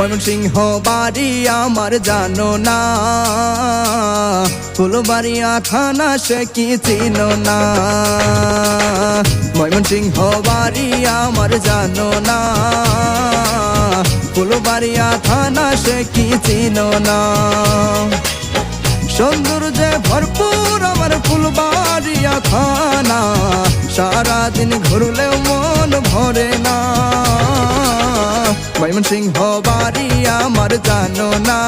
ময়মনসিংহ বাড়ি আমার জানো না। ফুলবাড়িয়া থানা সে কি চিনো না। ময়মনসিংহ বাড়ি আমার জানো না। ফুলবাড়িয়া থানা সে কি চিনো না। সৌন্দর্যে ভরপুর আমার ফুলবাড়িয়া থানা। সারাদিন ঘুরলেও মন ভরে না। ময়মনসিংহ বাড়ি আমার জানো না।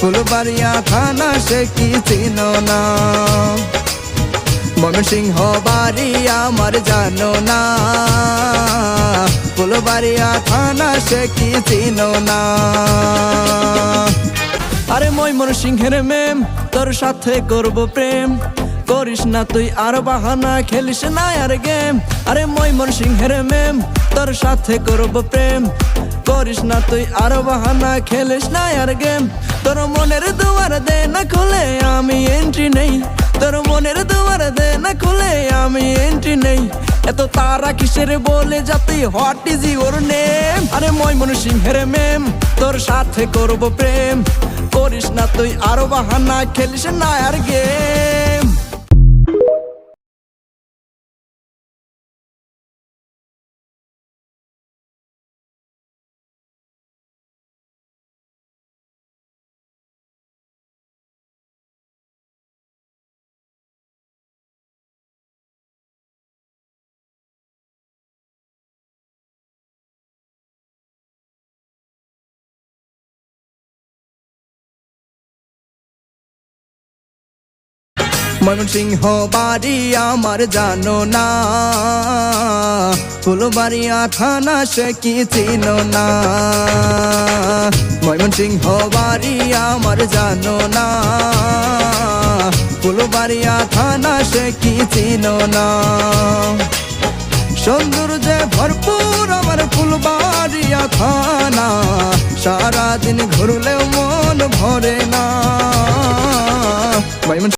ফুলবাড়িয়া থানা সে কি চিনো না। ময়মনসিংহ বাড়ি আমার জানো না। ফুলবাড়িয়া থানা সে কি চিনো না। আরে ময়মন সিংহের মেম তোর সাথে করব প্রেম। করিস না তুই আর বাহানা, খেলিস না আর গেম আরে ময়মন সিংহের মেম তোর সাথে করব প্রেম। করিস না তুই আর বাহানা, খেলিস না আর গেম তোর মনের দুয়ার দে না খুলে আমি এন্ট্রি নেই। তোর মনের দুয়ার দে না খুলে আমি এন্ট্রি নেই। এত তারা কিসের বলে যাতে হোয়াট ইজ ইউর নেম আরে ময়মন সিংহের মেম তোর সাথে করব প্রেম। করিস না তুই আরও বাহানা, খেলিস না আর গেম ময়মনসিংহ বাড়ি আমার জানো না। ফুলবাড়িয়া থানা সে কি চিনো না। ময়মনসিংহ বাড়ি আমার জানো না। ফুলবাড়িয়া থানা সে কি চিনো না। সৌন্দর্যে ভরপুর আমার ফুলবাড়িয়া থানা। সারাদিন ঘুরলেও মন ভরে না।